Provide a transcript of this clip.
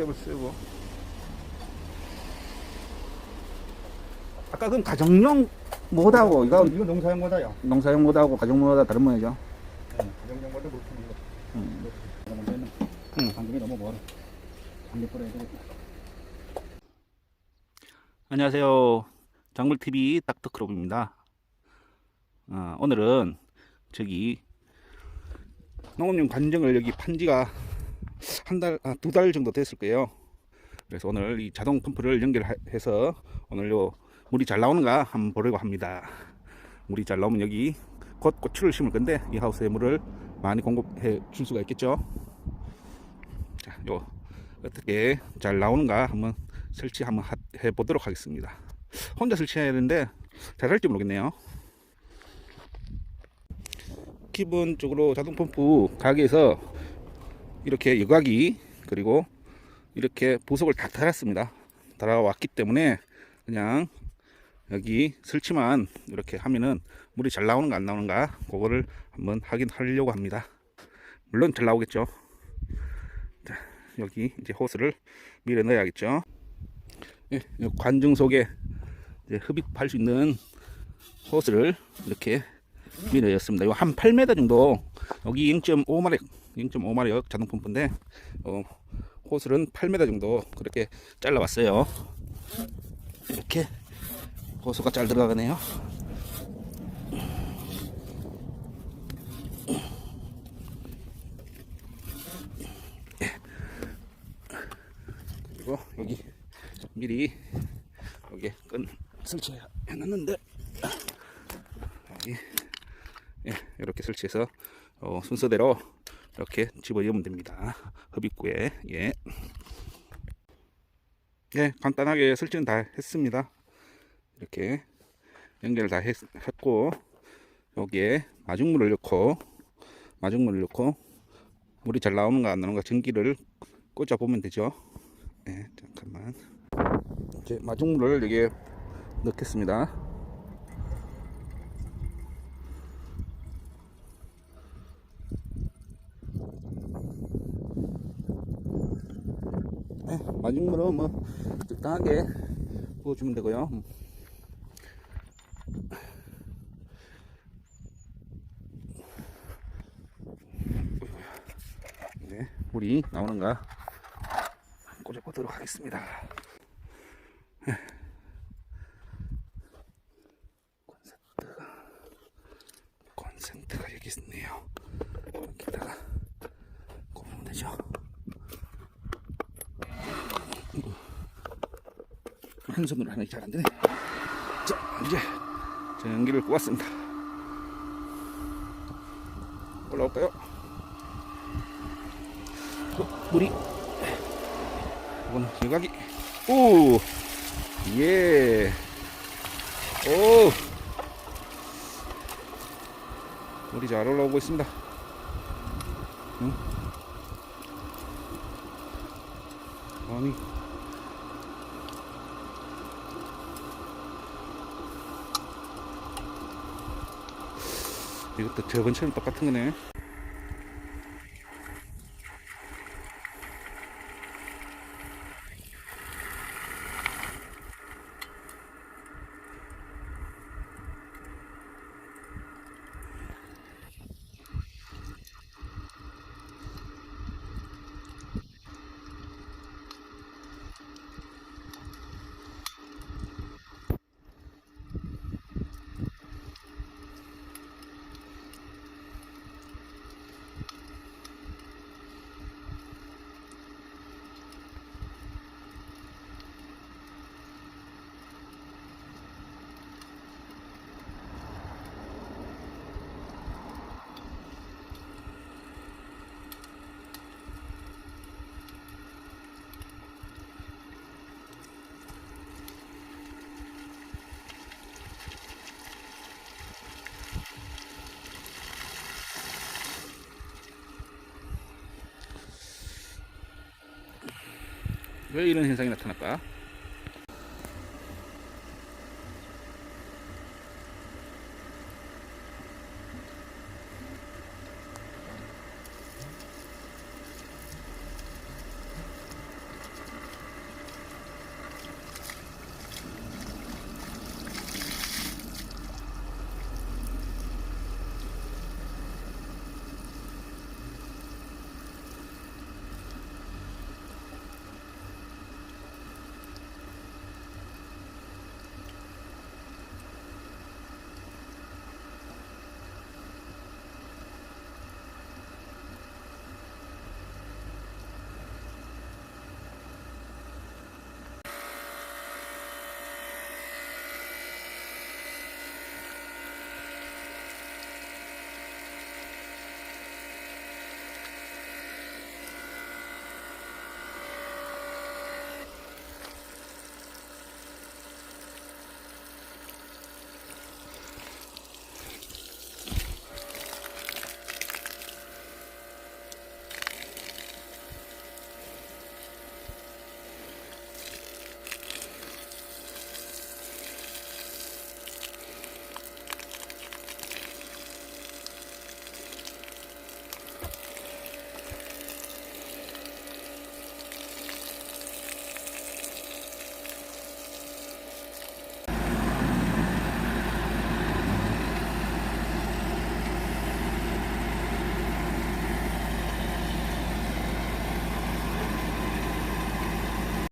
탭을 쓰고 아까 그럼 가정용 모드하고 이거 이거 농사용 거다요. 농사용 모드하고 가정 모드가 다른 모양이죠? 가정용 거도 그렇고 이거. 음. 이거 음. 방금이 너무 멀어. 방금 뿌려야 되겠다. 안녕하세요. 장물TV 닥터크롭입니다. 아, 오늘은 저기 농업용 관정을 여기 판 지가 한 달, 아, 두 달 정도 됐을 거예요. 그래서 오늘 이 자동 펌프를 연결해서 오늘 요 물이 잘 나오는가 한번 보려고 합니다. 물이 잘 나오면 여기 곧 고추를 심을 건데 이 하우스에 물을 많이 공급해 줄 수가 있겠죠. 자, 요 어떻게 잘 나오는가 한번 설치 한번 하- 해보도록 하겠습니다. 혼자 설치해야 되는데 잘 할지 모르겠네요. 기본적으로 자동 펌프 가게에서 이렇게 여과기 그리고 이렇게 부속을 다 달았습니다. 달아왔기 때문에 그냥 여기 설치만 이렇게 하면은 물이 잘 나오는가 안 나오는가 그거를 한번 확인하려고 합니다. 물론 잘 나오겠죠. 자, 여기 이제 호스를 밀어 넣어야겠죠. 예, 이 관중 속에 흡입할 수 있는 호스를 이렇게 밀어였습니다. 이거 한 8m 정도 여기 0.5마력, 0.5마력 자동 펌프인데 어, 호스는 8m 정도 그렇게 잘라왔어요. 이렇게 호스가 잘 들어가네요. 그리고 여기 미리 여기 끈 설치해 놨는데 여기 예, 이렇게 설치해서 어, 순서대로 이렇게 집어넣으면 됩니다. 흡입구에 예. 예, 간단하게 설치는 다 했습니다. 이렇게 연결을 다 했, 했고 여기에 마중물을 넣고 마중물을 넣고 물이 잘 나오는가 안 나오는가 전기를 꽂아 보면 되죠. 예, 잠깐만. 이제 마중물을 여기에 넣겠습니다. 마중물은 뭐 적당하게 부어주면 되고요. 음. 네, 물이 나오는가 꽂아보도록 하겠습니다. 콘센트가 콘센트가 여기 있네요. 여기다가 꼽으면 되죠. 한 손으로 하는 게 잘 안 되네. 자, 이제 전기를 꽂았습니다. 올라올까요? 어, 물이 이거는 여각이 오 예. 오. 물이 잘 올라오고 있습니다. 응? 아니. 이것도 저번처럼 똑같은 거네. 왜 이런 현상이 나타날까?